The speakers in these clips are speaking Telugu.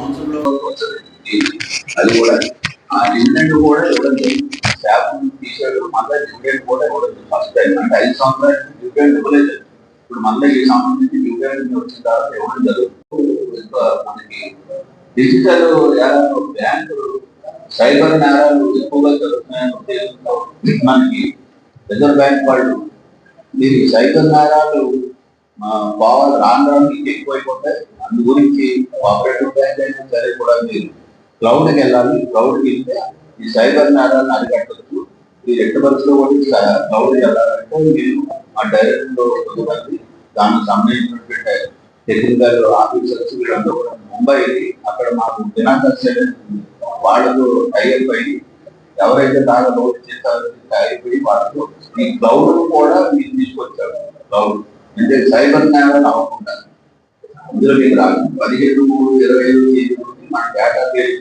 సంవత్సరంలో అది కూడా ఆ డివిడెండ్ కూడా ఇవ్వడం జరిగింది శాప్ తీసాడు మళ్ళీ డివిడెండ్ కూడా ఇవ్వడం ఫస్ట్ టైం అంటే ఐదు సంవత్సరాలు డివిడెండ్ ఇవ్వలేదు. ఇప్పుడు మళ్ళీ ఈ సంవత్సరం నుంచి డివిడెండ్ వచ్చిన తర్వాత ఇవ్వడం జరుగుతుంది మనకి డిజిటల్ నేరాలు బ్యాంకు సైబర్ నేరాలు ఎక్కువగా జరుగుతున్నాయని ఉద్దేశంతో మనకి రిజర్వ్ బ్యాంక్ వాళ్ళు దీనికి సైబర్ నేరాలు భావాలు రాను రాను ఎక్కువైపోతాయి. అందు గురించి కోఆపరేటివ్ బ్యాంక్ అయినా సరే కూడా మీరు క్లౌడ్కి వెళ్ళాలి. క్లౌడ్కి వెళ్తే ఈ సైబర్ నేరాలను అరికట్టచ్చు. ఈ ఎట్టి పరిస్థితుల్లో కూడా క్లౌడ్కి వెళ్ళాలంటే మీరు ఆ డైరెక్టర్లో కొద్దిమంది దానికి సంబంధించినటువంటి టెక్నికల్ ఆఫీసర్స్ వీళ్ళంతా కూడా ముంబై అక్కడ మాకు దినాకర్ సైడ్ వాళ్ళతో టైప్ అయ్యి ఎవరైతే బాగా లోడ్ చేస్తారో టైప్ అయ్యి వాళ్ళతో ఈ క్లౌడ్ కూడా మీరు తీసుకొచ్చారు. క్లౌడ్ అంటే సైబర్ నేరాలు అవ్వకుండా ఇందులో మీకు రాదు పదిహేడు మూడు ఇరవై ఐదు మన data base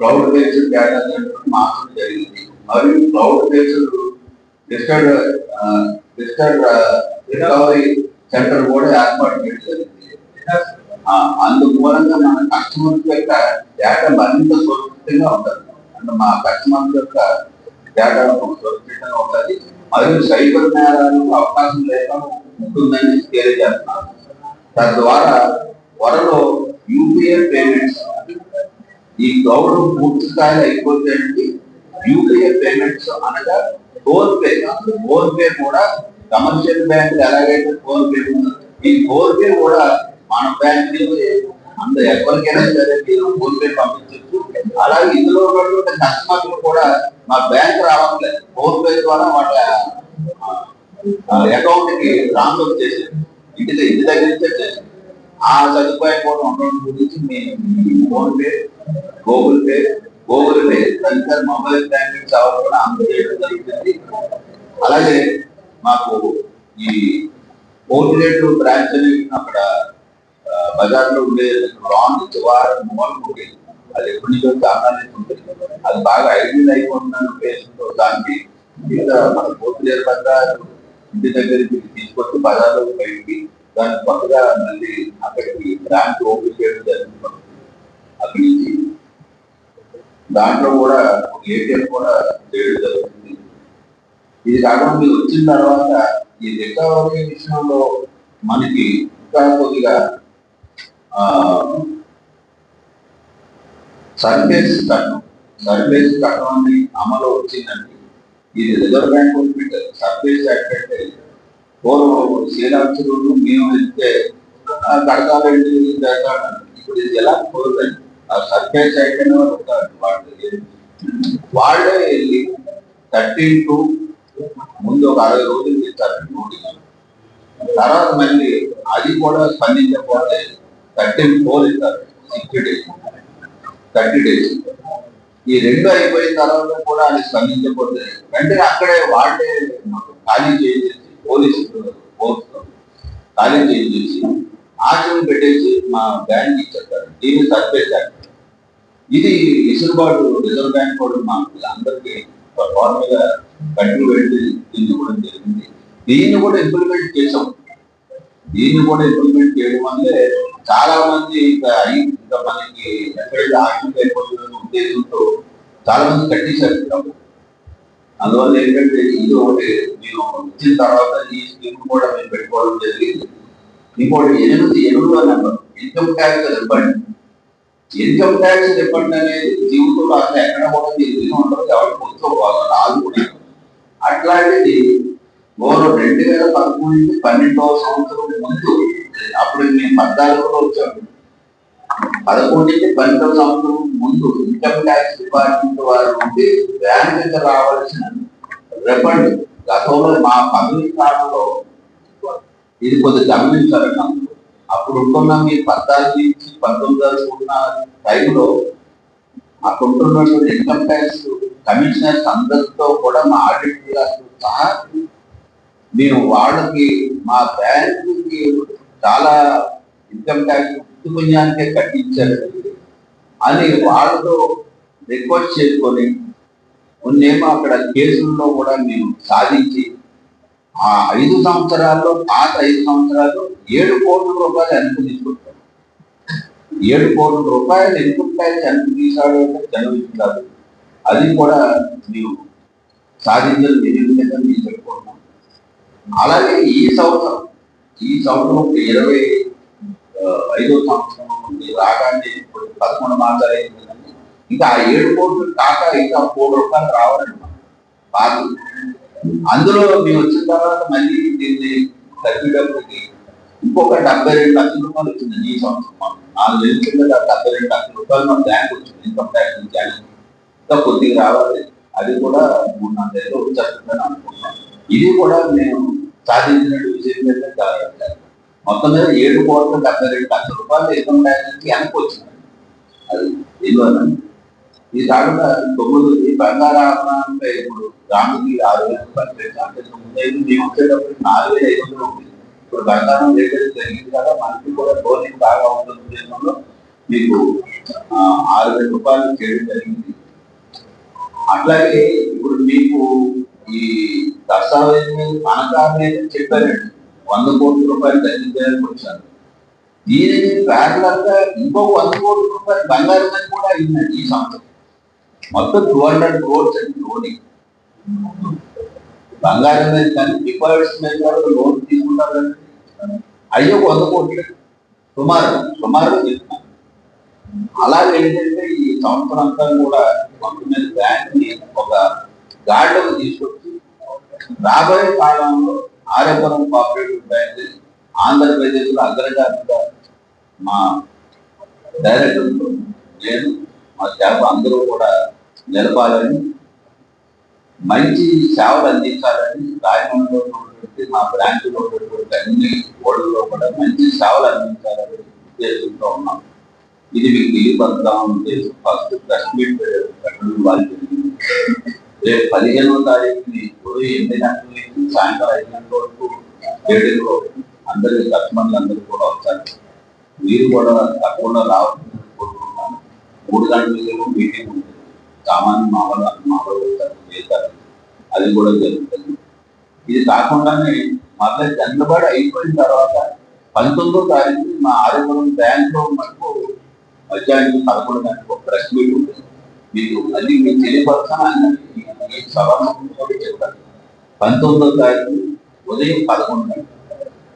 cloud based data centre మార్చడం జరిగింది. మరియు cloud based digital digital recovery centre కూడా ఏర్పాటు చేయడం జరిగింది. ఆ, అందుకు మూలంగా మన కస్టమర్స్ యొక్క డేటా మరింత సురక్షితంగా ఉంటుంది అంటే మా కస్టమర్స్ యొక్క డేటా సురక్షితంగా ఉంటుంది మరియు సైబర్ నేరాలు అవకాశం లేకుండా ఉంటుందని తెలియజేస్తున్నారు తద్వారా త్వరలో యూపీఐ పేమెంట్స్ ఈ గౌరవం పూర్తి స్థాయిలో అయిపోతుందండి యూపీఐ పేమెంట్స్ అనగా ఫోన్ పే ఫోన్ పే కూడా కమర్షియల్ బ్యాంక్ ఎలాగైతే ఫోన్ పే ఈ ఫోన్ పే కూడా మన బ్యాంక్ అంత ఎవరికైనా సరే మీరు ఫోన్ పే పంపించవచ్చు అలాగే ఇందులో ఉన్నటువంటి కస్టమర్లు కూడా మా బ్యాంక్ రావట్లేదు. ఫోన్ పే ద్వారా వాళ్ళ అకౌంట్కి ట్రాన్స్ఫర్ చేసేది ఇంటి ఇంటి దగ్గర నుంచి చేసేది ఆ సదుపాయం కోసం ఉండడం గురించి మేము PhonePe Google Pay Google Pay తదితర మొబైల్ బ్యాంకింగ్ సేవలు కూడా అందజేయడం జరుగుతుంది అలాగే మాకు ఈ పోర్టులేట్ బ్రాంచ్ అనేది అక్కడ బజార్లో ఉండే లాన్ చివారం మూలం ఉండేది అది ఎప్పటి నుంచో చాలా ఉంటుంది. అది బాగా ఐడియల్ అయిపోతున్నాను దానికి మీద మన పోర్టులేరు బజార్ ఇంటి దగ్గరికి తీసుకొచ్చి బజార్లో బయటికి దాన్ని కొత్తగా మళ్ళీ అక్కడికి బ్రాంచ్ ఓపెన్ చేయడం జరుగుతుంది అక్కడి నుంచి దాంట్లో కూడా ఏటీఎం కూడా చేయడం జరుగుతుంది. ఇది కాకుండా మీరు వచ్చిన తర్వాత ఈ రికవరీ విషయంలో మనకి ఇంకా కొద్దిగా సర్వేస్ కట్టడం సర్వేస్ కట్టడం అమలు వచ్చిందండి ఇది రిజర్వ్ బ్యాంక్ వాళ్ళు పెట్టారు. సర్ఫేస్ యాక్ట్ అంటే పూర్వం శ్రీరాక్షులు మేము వెళ్తే ఆ, కడతాలండి చేస్తాడు ఇప్పుడు ఇది ఎలా కుదరదండి ఆ సర్ఫేస్ యాక్ట్ అనే వాళ్ళు ఉంటారు వాళ్ళు వాళ్ళే వెళ్ళి థర్టీన్ టు ముందు ఒక అరవై రోజులు ఇస్తారు నోటీస్. తర్వాత మళ్ళీ అది కూడా స్పందించకపోతే థర్టీన్ ఫోర్ ఇస్తారు. Sixty days. Thirty days. ఈ రెండు అయిపోయిన తర్వాత కూడా అది స్పందించకపోతే వెంటనే అక్కడే వాళ్ళే మాకు ఖాళీ చేయించేసి పోలీసు ఫోర్స్ ఖాళీ చేయించేసి ఆచరణ పెట్టేసి మా బ్యాంక్ ఇచ్చేస్తారు. దీన్ని సర్పేశారు ఇది ఇసులుబాటు రిజర్వ్ బ్యాంక్ కూడా మాకు అందరికీ ఫార్మల్గా కట్టులు పెట్టి దీన్ని కూడా జరిగింది. దీన్ని కూడా ఇంప్లిమెంట్ చేసాం. దీన్ని కూడా ఇంప్లిమెంట్ చేయడం వల్లే చాలా మంది ఇంకా ఇంకా మనకి ఎక్కడైతే ఆక్సిడెంట్ అయిపోతుంది ఉద్దేశంతో చాలా మంది కట్టేశారు అందువల్ల ఏంటంటే ఇది ఒకటి మేము ఇచ్చిన తర్వాత ఈ స్కీమ్ కూడా మేము పెట్టుకోవడం జరిగింది. ఇంకోటి ఎనిమిది ఎనిమిదో number income tax refund income tax refund అనేది జీవితంలో అసలు ఎక్కడ కూడా మీరు ఉండదు ఎవరికి కూర్చోవాలి రాదు కూడా అట్లాంటిది ఓరో రెండు వేల పదమూడు నుంచి పన్నెండవ సంవత్సరం ముందు అప్పుడు మేము పద్నాలుగులో వచ్చాము. పదకొండు నుంచి పన్నెండవ సంవత్సరం ముందు ఇన్కమ్ ట్యాక్స్ డిపార్ట్మెంట్ వారి నుండి బ్యాంక్ రావాల్సిన రిఫండ్ గతంలో మా పదవి కాలంలో ఇది కొద్దిగా గమనించారండి అప్పుడు ఉంటున్న మీ పద్నాలుగు నుంచి పంతొమ్మిది వరకు ఉన్న టైంలో అక్కడుంటున్నటువంటి ఇన్కమ్ ట్యాక్స్ కమిషనర్స్ అందరితో కూడా మా ఆడిట్ గారితో సహా మేము వాళ్ళకి మా బ్యాంకుకి చాలా ఇన్కమ్ ట్యాక్స్ పుణ్యానికే కట్టించారు అని వాళ్ళతో రిక్వెస్ట్ చేసుకొని ఉన్నేమో అక్కడ కేసుల్లో కూడా మేము సాధించి ఆ ఐదు సంవత్సరాల్లో పాత ఐదు సంవత్సరాలు ఏడు కోట్ల రూపాయలు వెనక్కి తీసుకుంటాడు ఏడు కోట్ల రూపాయలు ఇన్కమ్ ట్యాక్స్ వెనక్కి తీసాడు అంటే అది కూడా మేము సాధించడం తెలియదు మీరు చెప్పుకుంటున్నాం. అలాగే ఈ సంవత్సరం ఈ సంవత్సరం ఇరవై ఐదో సంవత్సరం నుండి రాగానే ఇప్పుడు పదకొండు మాసాలు అయింది ఇంకా ఆ ఏడు కోట్లు కాక ఇంకా కోటి రూపాయలు రావాలండి బాధ అందులో మేము వచ్చిన తర్వాత మళ్ళీ దీన్ని తగ్గినప్పటికి ఇంకొక డెబ్బై రెండు లక్షల రూపాయలు వచ్చింది ఈ సంవత్సరం నాలుగు నెలల కింద డెబ్బై రెండు లక్షల రూపాయలు మన బ్యాంక్ వచ్చింది ఇన్కమ్ ట్యాక్స్ నుంచి ఇంకా కొద్దిగా రావాలి. అది కూడా మూడు నాలుగు నెలలు వచ్చేస్తుందని అనుకుంటున్నాం. ఇది కూడా మేము సాధించిన విజయం మొత్తం మీద ఏడు కోట్ల డెబ్బై రెండు లక్షల రూపాయలు ఇన్కమ్ ట్యాక్స్ వెనక్కి వచ్చింది. అది ఎందువల్ల ఇది కాకుండా తొమ్మిది బంగారు ఆభరణాలపై ఇప్పుడు గ్రాముకి ఆరు వేల రూపాయలు రేటు. అంటే తొమ్మిది ఐదు మేము వచ్చేటప్పుడు నాలుగు వేల ఐదు వందలు ఉంది. ఇప్పుడు బంగారం రేటు జరిగింది కదా మనకి కూడా లోనింగ్ బాగా ఉంటుంది దేశంలో. మీకు ఆరు వేల రూపాయలు చేయడం జరిగింది. అట్లాగే ఇప్పుడు మీకు ఈ దస్తావేజ్ మీద తనఖా చెప్పారండి. వంద కోట్ల రూపాయలు తగ్గించాలని వచ్చారు. దీనిని ప్యారలర్గా ఇంకో వంద కోట్ల రూపాయలు బంగారం అని కూడా అయిందండి ఈ సంవత్సరం. మొత్తం టూ హండ్రెడ్ క్రోర్స్ అండి లోనింగ్ బంగారం మీద కానీ డిపాజిట్స్ మీద కూడా లోన్ తీసుకుంటారు అయ్యో వంద కోట్లు. సుమారు సుమారు చెప్తున్నాను అలాగే ఏంటంటే ఈ సంవత్సరం అంతా కూడా కొంతమంది బ్యాంక్ని ఒక గాడిలోకి తీసుకొచ్చి రాబోయే కాలంలో ఆర్యపురం కోఆపరేటివ్ బ్యాంక్ ఆంధ్రప్రదేశ్లో లో మా డైరెక్టర్లు నేను మా చేప అందరూ కూడా నిలపాలని మంచి సేవలు అందించాలని రాయమండ్రిలో ఉన్నటువంటి మా బ్రాంచ్లో ఉన్నటువంటి అన్ని ఓడల్లో కూడా మంచి సేవలు అందించాలని ఉద్దేశంతో ఉన్నాం. ఇది మీకు ఇల్లు ఉద్దేశం. ఫస్ట్ ప్రెస్ మీట్ పెట్టడం వాళ్ళు జరిగింది రేపు పదిహేనవ తారీఖుని ఇప్పుడు ఎనిమిది గంటల నుంచి సాయంత్రం ఐదు గంటల వరకు స్టేడియంలో అందరి కస్టమర్లు అందరూ కూడా వస్తారు మీరు కూడా తప్పకుండా రావాలని కోరుకుంటున్నాను మూడు గంటలకు మీటింగ్ ఉంటుంది సామాన్య మామూలు మామూలు వస్తారు చేస్తారు అది కూడా జరుగుతుంది ఇది కాకుండానే మళ్ళీ జనబడి అయిపోయిన తర్వాత పంతొమ్మిదో తారీఖు మా ఆరోగ్యం బ్యాంక్లో మనకు మధ్యాహ్నం పదకొండు గంటలకు ప్రెస్ మీట్ ఉంటుంది మీకు అది మీకు తెలియపరచాలని ఈ సభలో పంతొమ్మిదో తారీఖు ఉదయం పదకొండు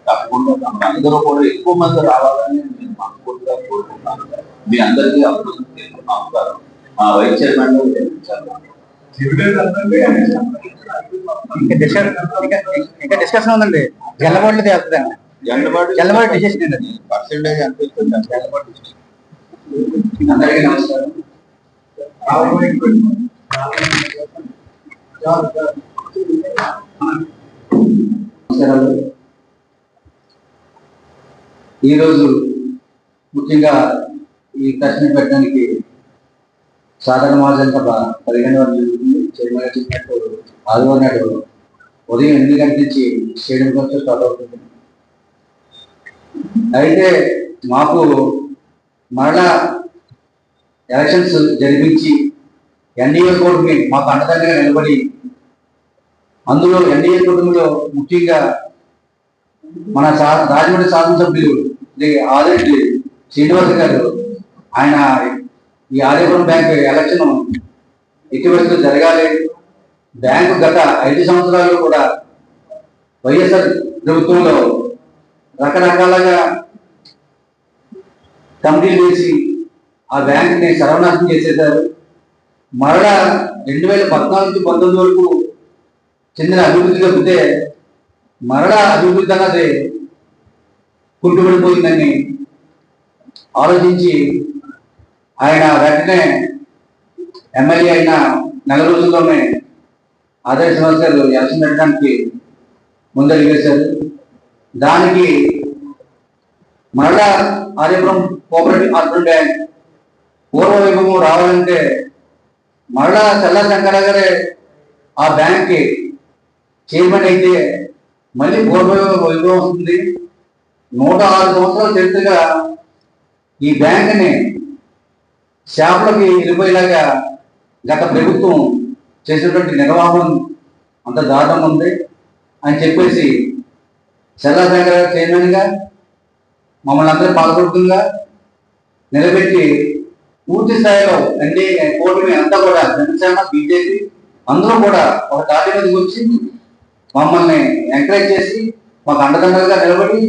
తప్పకుండా అందరూ కూడా ఎక్కువ మంది రావాలని నేను మనస్ఫూర్తిగా కోరుకుంటున్నాను మీ అందరికీ అభివృద్ధి నమస్కారం మా వైస్ చైర్మన్ ఇంకా డిస్కషన్ ఉందండి జల్లబోట్లు తేలుతుందండి డిసిషన్ అండి పర్సెంటేజ్ ఎంత అందరికీ నమస్కారం ఈరోజు ముఖ్యంగా ఈ ప్రశ్న పెట్టడానికి సాధారణ మహాజన సభ పదిహేను వరకు జరుగుతుంది చైర్మన్ గారు చెప్పినట్టు ఆదివారం నాడు ఉదయం ఎనిమిది గంటల నుంచి స్టేడియం కోసం స్టార్ట్ అవుతుంది అయితే మాకు మరలా ఎలక్షన్స్ జరిపించి ఎన్డీఏ కోర్టుని మాకు అండదండగా నిలబడి అందులో ఎన్డీఏ కుటుంబంలో ముఖ్యంగా మన రాజమండ్రి శాసనసభ్యులు సభ్యులు ఆదిరెడ్డి శ్రీనివాస్ గారు ఆయన ఈ ఆదిపురం బ్యాంక్ ఎలక్షన్ ఎట్టి జరగాలి. బ్యాంకు గత ఐదు సంవత్సరాలు కూడా వైఎస్ఆర్ ప్రభుత్వంలో రకరకాలుగా కమిటీలు వేసి ఆ బ్యాంకుని సర్వనాశనం చేసేశారు. మరలా రెండు వేల పద్నాలుగు నుంచి పంతొమ్మిది వరకు చెందిన అభివృద్ధి తప్పితే మరలా అభివృద్ధి అన్నది కుంటుపడిపోయిందని ఆలోచించి ఆయన వెంటనే ఎమ్మెల్యే అయిన నెల రోజుల్లోనే ఆదాయ సమస్యలు ఎలక్షన్ పెట్టడానికి ముందడుగు వేశారు దానికి మరలా ఆర్యపురం కోఆపరేటివ్ అర్బన్ బ్యాంక్ పూర్వ వైభవం రావాలంటే మరలా చల్ల శంకర గారే ఆ బ్యాంక్కి చైర్మన్ అయితే మళ్ళీ పూర్వ వైభవం వస్తుంది నూట ఆరు సంవత్సరాల చరిత్రగా ఈ బ్యాంకుని షాపులకి వెళ్ళిపోయేలాగా గత ప్రభుత్వం చేసినటువంటి నిర్వాహం అంత దారుణంగా ఉంది. అని చెప్పేసి చల్లా గారు చైర్మన్గా మమ్మల్ని అందరూ పాల్గొడుతుందిగా నిలబెట్టి పూర్తి స్థాయిలో అంటే కూటమి అంతా కూడా జనసేన బీజేపీ అందరూ కూడా ఒక తాటి మీదకి వచ్చి మమ్మల్ని ఎంకరేజ్ చేసి మాకు అండదండలుగా నిలబడి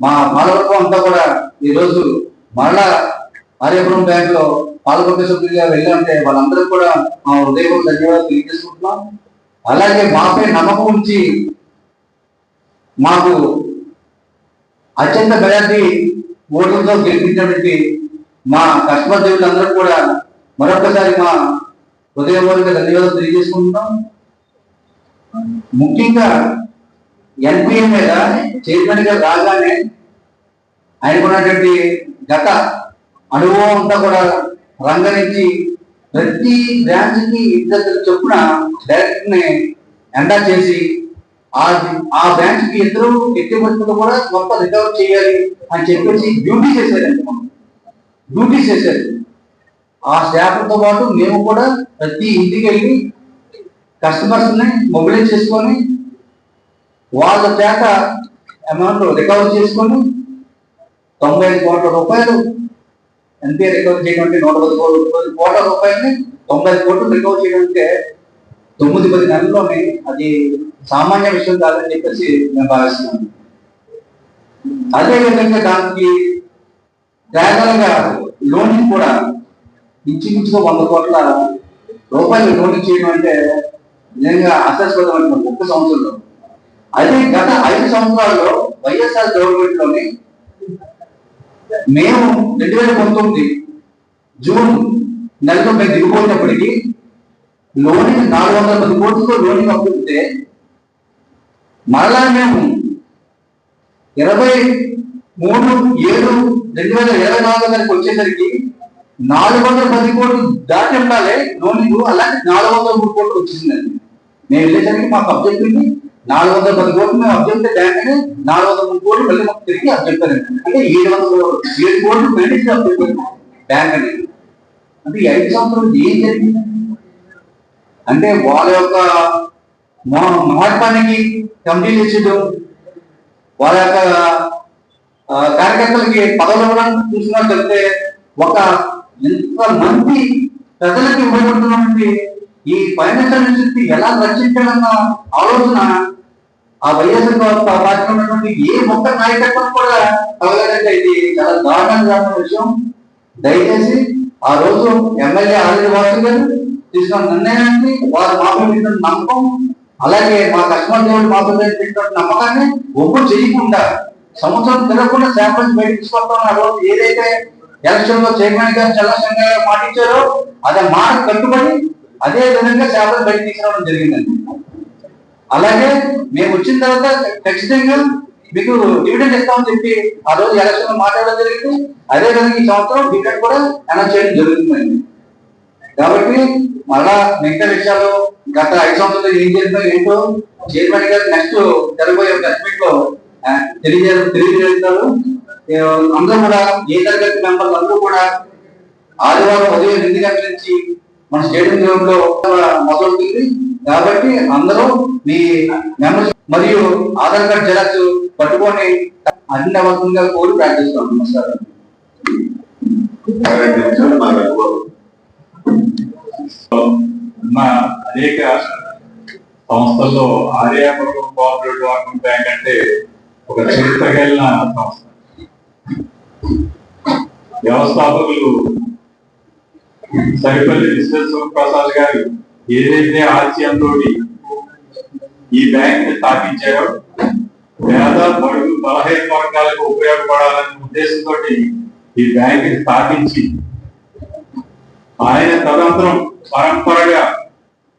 మా మాలవర్గం అంతా కూడా ఈ రోజు మరలా ఆర్యపురం బ్యాంక్లో సభ్యులుగా వెళ్ళాలంటే వాళ్ళందరూ కూడా మా హృదయం ధన్యవాదాలు తెలియజేసుకుంటున్నాం. అలాగే మాపై నమ్మకం ఉంచి మాకు అత్యంత మెజార్టీ ఓట్లతో గెలిపించినటువంటి మా కస్టమర్ దేవులందరూ కూడా మరొకసారి మా హృదయపూర్వక ధన్యవాదాలు తెలియజేసుకుంటున్నాం. ముఖ్యంగా ఎన్పిఏ మీద చైర్మన్ గారు రాగానే ఆయనకున్నటువంటి గత అనుభవం అంతా కూడా రంగరించి ప్రతి బ్రాంచ్కి ఇద్దరు చొప్పున డైరెక్టర్ని ఎండా చేసి ఆ ఆ బ్రాంచ్కి ఇద్దరు ఎట్టి కూడా గొప్ప రికవర్ చేయాలి అని చెప్పేసి డ్యూటీ చేశారండి డ్యూటీ చేశారు. ఆ స్టాఫ్తో పాటు మేము కూడా ప్రతి ఇంటికి వెళ్ళి కస్టమర్స్ని మొబిలైజ్ చేసుకొని వాళ్ళ చేత అమౌంట్ రికవర్ చేసుకొని తొంభై ఐదు కోట్ల రూపాయలు ఎంతే రికవర్ చేయడం అంటే నూట పది కోట్ల కోట్ల రూపాయలని తొంభై ఐదు కోట్లు రికవర్ చేయడం తొమ్మిది పది నెలల్లోనే అది సామాన్య విషయం కాదని చెప్పేసి మేము భావిస్తున్నాము అదేవిధంగా దానికి జాగ్రత్తగా లోన్ కూడా ఇంచుమించుగా వంద కోట్ల రూపాయలు లోన్ చేయడం అంటే నిజంగా అసస్పదమైన ఒక్క సంవత్సరంలో అదే గత ఐదు సంవత్సరాల్లో వైఎస్ఆర్ గవర్నమెంట్లోని మేము రెండు వేల పంతొమ్మిది జూన్ నెలలో మేము దిగిపోయినప్పటికీ లోనింగ్ నాలుగు వందల పది కోట్లతో లోనింగ్ అప్పిస్తే మరలా మేము ఇరవై మూడు ఏడు రెండు వేల ఇరవై నాలుగు వందలకి వచ్చేసరికి నాలుగు వందల పది కోట్లు దాటి ఉండాలి. లోనింగ్ అలాంటి నాలుగు వందల మూడు కోట్లు వచ్చిందండి మేము వెళ్ళేసరికి మాకు అబ్జెక్ట్ ఉంది నాలుగు వందల పది కోట్లు మేము అబ్జెక్ట్ బ్యాంక్ నాలుగు వందల మూడు కోట్లు మళ్ళీ మాకు తిరిగి అబ్జెక్ట్ అండి అంటే ఏడు వందల ఏడు కోట్లు పెండింగ్ అబ్జెక్ట్ బ్యాంక్ అనేది. అంటే ఐదు సంవత్సరాలు ఏం జరిగింది? అంటే వాళ్ళ యొక్క మహాత్మానికి కంప్లీట్ చేసేయడం వాళ్ళ యొక్క కార్యకర్తలకి పదవులు ఇవ్వడానికి చూసినా చెప్తే ఒక ఎంత మంది ప్రజలకు ఇవ్వబడుతున్నటువంటి ఈ ఫైనాన్షియల్ శక్తి ఎలా రక్షించాలన్న ఆలోచన ఆ వైఎస్ఆర్ పార్టీలో ఉన్నటువంటి ఏ ఒక్క నాయకత్వం కూడా కలగదంటే ఇది చాలా దారుణంగా విషయం. దయచేసి ఆ రోజు ఎమ్మెల్యే ఆర్య వాసు గారు తీసుకున్న నిర్ణయానికి వారు మాట్లాడిన నమ్మకం అలాగే మా కస్టమర్ దేవుడు మాపై నమ్మకాన్ని ఒప్పు చేయకుండా సంవత్సరం తిరగకుండా శాంపిల్స్ బయటకు తీసుకొస్తాం ఆ రోజు ఏదైతే ఎలక్షన్లో చైర్మన్ గారు మాట ఇచ్చారో అదే మాట కట్టుబడి అదే విధంగా చేపలు బయట తీసుకురావడం జరిగిందండి. అలాగే మేము వచ్చిన తర్వాత ఖచ్చితంగా మీకు డివిడెండ్ ఇస్తామని చెప్పి ఆ రోజు ఎలక్షన్లో మాట్లాడడం జరిగింది. అదే విధంగా ఈ సంవత్సరం డివిడెండ్ కూడా అనౌన్స్ చేయడం జరుగుతుందండి. కాబట్టి మళ్ళా మిగతా విషయాలు గత ఐదు సంవత్సరాలు ఏం చేసినా ఏంటో చైర్మన్ గారు నెక్స్ట్ జరగబోయే కశ్మీర్లో తెలియజే తెలియజేస్తారు. అందరూ కూడా ఏ తరగతి మెంబర్లు అందరూ కూడా ఆదివారం ఉదయం ఎనిమిది గంటల నుంచి మన స్టేడియం గ్రౌండ్లో మొదలవుతుంది. కాబట్టి అందరూ మీ మెంబర్స్ మరియు ఆధార్ కార్డ్ జిరాక్స్ పట్టుకొని అన్ని అవసరంగా కోరి ప్రాక్టీస్ సార్. మా అనేక సంస్థల్లో ఆర్యాపురం కోఆపరేటివ్ డెవలప్మెంట్ బ్యాంక్ అంటే ఒక చరిత్ర కలిగిన సంస్థ. వ్యవస్థాపకులు సరిపల్లి విశ్వేశ్వర ప్రసాద్ గారు ఏదైతే ఆశయంతో ఈ బ్యాంక్ స్థాపించారో పేద బడుగు బలహీన వర్గాలకు ఉపయోగపడాలనే ఉద్దేశంతో ఈ బ్యాంక్ స్థాపించి ఆయన తదంతరం పరంపరగా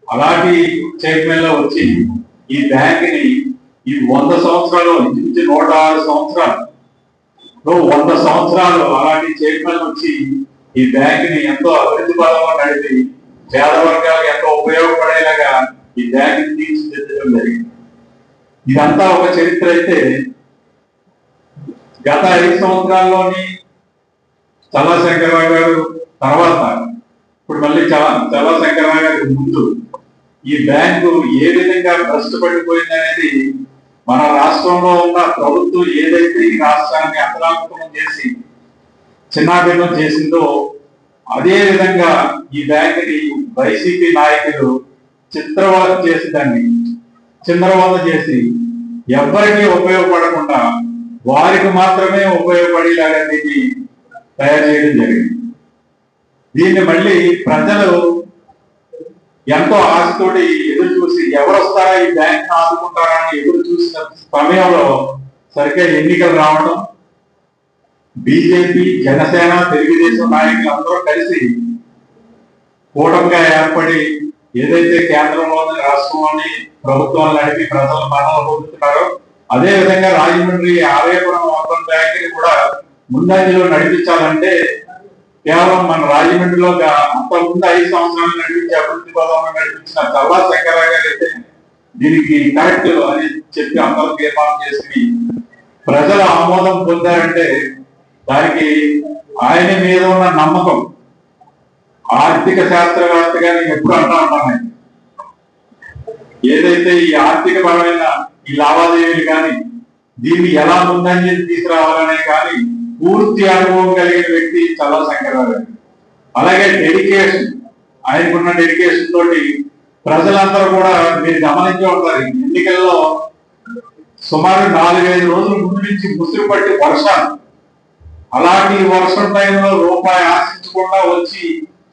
అలాంటి చైర్మన్లో వచ్చి ఈ బ్యాంక్ని ఈ వంద సంవత్సరాలు ఇంచుమించు నూట ఆరు సంవత్సరాలు వంద సంవత్సరాలు అలాంటి చైర్మన్ వచ్చి ఈ బ్యాంక్ని ఎంతో అభివృద్ధి పదంలో నడిపి పేద వర్గాలకు ఎంతో ఉపయోగపడేలాగా ఈ బ్యాంక్ తీర్చిదిద్దడం జరిగింది. ఇదంతా ఒక చరిత్ర అయితే గత ఐదు సంవత్సరాల్లోని చల్లా శంకరరావు గారు తర్వాత ఇప్పుడు మళ్ళీ చలా చల్లా శంకరరావు గారి ముందు ఈ బ్యాంకు ఏ విధంగా భ్రష్టు పడిపోయిందనేది మన రాష్ట్రంలో ఉన్న ప్రభుత్వం ఏదైతే ఈ రాష్ట్రాన్ని అతలాకుతలం చేసి చిన్నాభిన్నం చేసిందో అదే విధంగా ఈ బ్యాంకుని వైసీపీ నాయకులు చిత్రవాదం చేసి దాన్ని చిందరవాద చేసి ఎవరికి ఉపయోగపడకుండా వారికి మాత్రమే ఉపయోగపడేలాగా దీన్ని తయారు చేయడం జరిగింది. దీన్ని మళ్ళీ ప్రజలు ఎంతో ఆశతోటి ఎదురు చూసి ఎవరు వస్తారా ఈ బ్యాంక్ ఆదుకుంటారా అని ఎదురు చూసిన సమయంలో సరిగ్గా ఎన్నికలు రావడం బీజేపీ జనసేన తెలుగుదేశం నాయకులు అందరూ కలిసి కూటమిగా ఏర్పడి ఏదైతే కేంద్రంలోని రాష్ట్రంలోని ప్రభుత్వాలు నడిపి ప్రజల మరణాలు పొందుతున్నారో అదే విధంగా రాజమండ్రి ఆలయపురం మొత్తం బ్యాంకుని కూడా ముందంజలో నడిపించాలంటే కేవలం మన రాజమండ్రిలో అంతకుముందు ఐదు సంవత్సరాలు నడిపించి అభివృద్ధి పదంలో నడిపించిన చల్లా శంకరరావు గారు అయితే దీనికి కరెక్ట్ అని చెప్పి అందరూ తీర్మానం చేసి ప్రజల ఆమోదం పొందారంటే దానికి ఆయన మీద ఉన్న నమ్మకం ఆర్థిక శాస్త్రవేత్తగా నేను ఎప్పుడు అంటా ఉంటాను. ఏదైతే ఈ ఆర్థిక పరమైన ఈ లావాదేవీలు కానీ దీన్ని ఎలా ముందంజలు తీసుకురావాలనే కానీ పూర్తి అనుభవం కలిగిన వ్యక్తి చాలా శంకరరావు అలాగే డెడికేషన్ ఆయనకున్న డెడికేషన్ తోటి ప్రజలందరూ కూడా మీరు గమనించే ఉంటారు. ఎన్నికల్లో సుమారు నాలుగైదు రోజుల ముందు నుంచి ముసురు పట్టి వర్షాలు అలాంటి వర్షం టైంలో రూపాయి ఆశించకుండా వచ్చి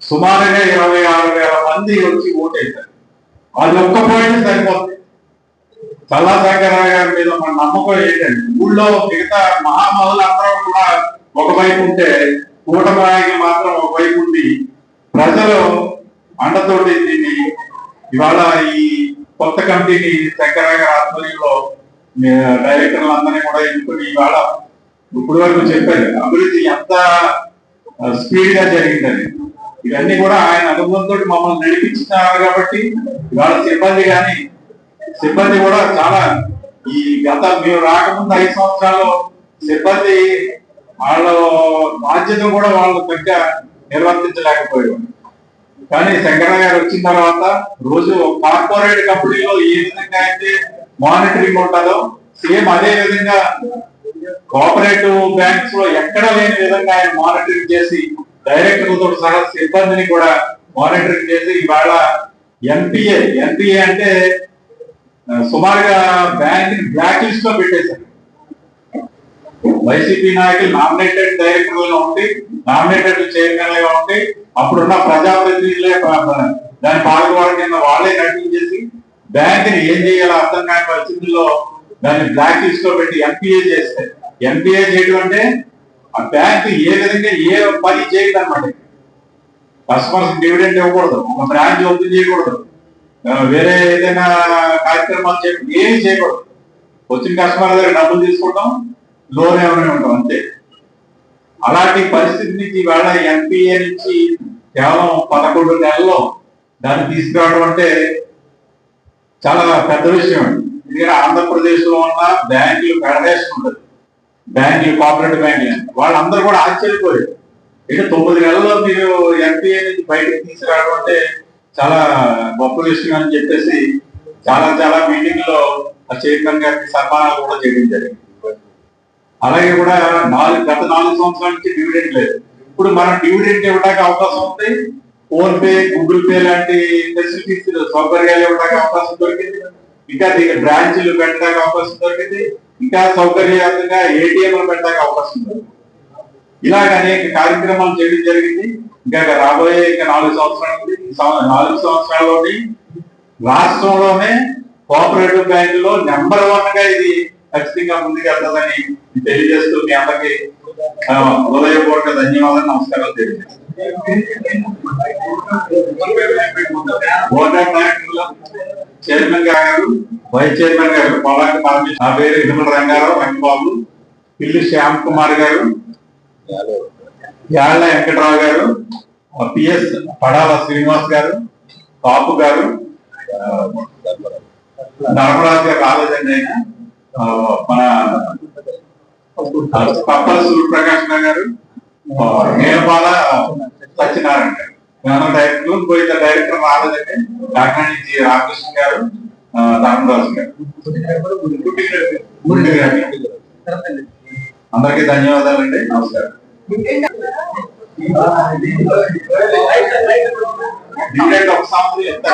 సుమారుగా ఇరవై ఆరు వేల మంది వచ్చి ఓటేశారు. అది ఒక్క పాయింట్ సరిపోతుంది చల్లా శంకరరావు గారి మీద మన నమ్మకం ఏంటంటే ఊళ్ళో మిగతా మహామహులు అందరూ కూడా ఒకవైపు ఉంటే కూటమి మాత్రం ఒకవైపు ఉండి ప్రజలు అండతోటి దీన్ని ఇవాళ ఈ కొత్త కమిటీని శంకరరావు గారి ఆధ్వర్యంలో డైరెక్టర్లు అందరినీ కూడా ఎన్నుకుని ఇవాళ ఇప్పుడు వరకు చెప్పారు అభివృద్ధి ఎంత స్పీడ్గా జరిగిందని. ఇవన్నీ కూడా ఆయన అనుభవంతో మమ్మల్ని నడిపించినారు కాబట్టి ఇవాళ సిబ్బంది కానీ సిబ్బంది కూడా చాలా ఈ గత మేము రాకముందు ఐదు సంవత్సరాల్లో సిబ్బంది వాళ్ళ బాధ్యత కూడా వాళ్ళు తగ్గ నిర్వర్తించలేకపోయేవాడు కానీ శంకర గారు వచ్చిన తర్వాత రోజు కార్పొరేట్ కంపెనీలో ఏ విధంగా అయితే మానిటరింగ్ ఉంటుందో సేమ్ అదే విధంగా కోఆపరేటివ్ బ్యాంక్స్లో ఎక్కడ లేని విధంగా ఆయన మానిటరింగ్ చేసి డైరెక్టర్లతో సహా సిబ్బందిని కూడా మానిటరింగ్ చేసి ఇవాళ ఎన్పిఏ ఎన్పిఏ అంటే సుమారుగా బ్యాంక్ బ్లాక్ లిస్ట్లో పెట్టేశారు. వైసీపీ నాయకులు నామినేటెడ్ డైరెక్టర్లుగా ఉండి నామినేటెడ్ చైర్మన్గా ఉండి అప్పుడున్న ప్రజాప్రతినిధులే దాని పాల్గొనడం కింద వాళ్ళే నడిపించేసి బ్యాంక్ని ఏం చేయాలో అర్థం కాని పరిస్థితుల్లో దాన్ని బ్లాక్ లిస్ట్లో పెట్టి ఎంపీఏ చేస్తే ఎంపీఏ చేయడం అంటే ఆ బ్యాంక్ ఏ విధంగా ఏ పని చేయదు అనమాట కస్టమర్స్ డివిడెంట్ ఇవ్వకూడదు ఒక బ్రాంచ్ ఓపెన్ చేయకూడదు. వేరే ఏదైనా కార్యక్రమాలు చేయడం ఏమి చేయకూడదు. వచ్చిన కస్టమర్ దగ్గర డబ్బులు తీసుకుంటాం లోన్ ఏమైనా ఉంటాం అంతే. అలాంటి పరిస్థితి నుంచి ఇవాళ ఎంపీఏ నుంచి కేవలం పదకొండు నెలల్లో దాన్ని తీసుకురావడం అంటే చాలా పెద్ద విషయం అండి. ఎందుకంటే ఆంధ్రప్రదేశ్లో ఉన్న బ్యాంకులు ఫెడరేషన్ ఉంటుంది. బ్యాంకులు కోఆపరేటివ్ బ్యాంకులు. అని. వాళ్ళందరూ కూడా ఆశ్చర్యపోయారు. ఇక తొమ్మిది నెలల్లో మీరు ఎన్పిఏ నుంచి బయటకు తీసుకురావడం అంటే చాలా గొప్ప విషయం అని చెప్పేసి చాలా చాలా మీటింగ్లో ఆ చైర్మన్ గారికి సన్మానాలు కూడా చేయడం జరిగింది. అలాగే కూడా నాలుగు గత నాలుగు సంవత్సరాల నుంచి డివిడెంట్ లేదు. ఇప్పుడు మనం డివిడెంట్ ఇవ్వడానికి అవకాశం ఉంది. ఫోన్ పే గూగుల్ పే లాంటి ఫెసిలిటీస్ సౌకర్యాలు ఇవ్వడానికి అవకాశం దొరికింది. ఇంకా దీనికి బ్రాంచ్లు పెట్టడానికి అవకాశం దొరికింది. ఇంకా సౌకర్యవంతంగా ఏటీఎంలు పెట్టడానికి అవకాశం దొరికింది ఇలాగ అనేక కార్యక్రమాలు చేయడం జరిగింది. ఇంకా రాబోయే ఇంకా నాలుగు సంవత్సరాలు నాలుగు సంవత్సరాల్లోని రాష్ట్రంలోనే కోఆపరేటివ్ బ్యాంకులో నెంబర్ వన్గా ఇది ఖచ్చితంగా ముందుకెళ్తుందని తెలియజేస్తూ మీ అందరికి హృదయపూర్వక ధన్యవాదాలు నమస్కారాలు తెలియజేస్తాను బోర్డ్ ఆఫ్ డైరెక్టర్ల చైర్మన్ గారు వైస్ చైర్మన్ గారు పొలాకి పంపి నా పేరు ఇనుమల రంగారావు రంగబాబు పిల్లి శ్యామ్ కుమార్ గారు యాళ్ళ వెంకటరావు గారు పిఎస్ పడాల శ్రీనివాస్ గారు కాపు గారు ధర్మరాజు గారు రాలేదండి ఆయన మన పప్పల సూర్యప్రకాష్ గారు ఆ, నేపాల సత్యనారాయణ గారు డైరెక్టర్ పోయిన డైరెక్టర్ రాలేదండి కాకినాడ నుంచి రామకృష్ణ గారు ధర్మరాజు గారు. గుడి ధన్యవాదాలు అండి నమస్కారం ఒక సంవత్సరం ఎంత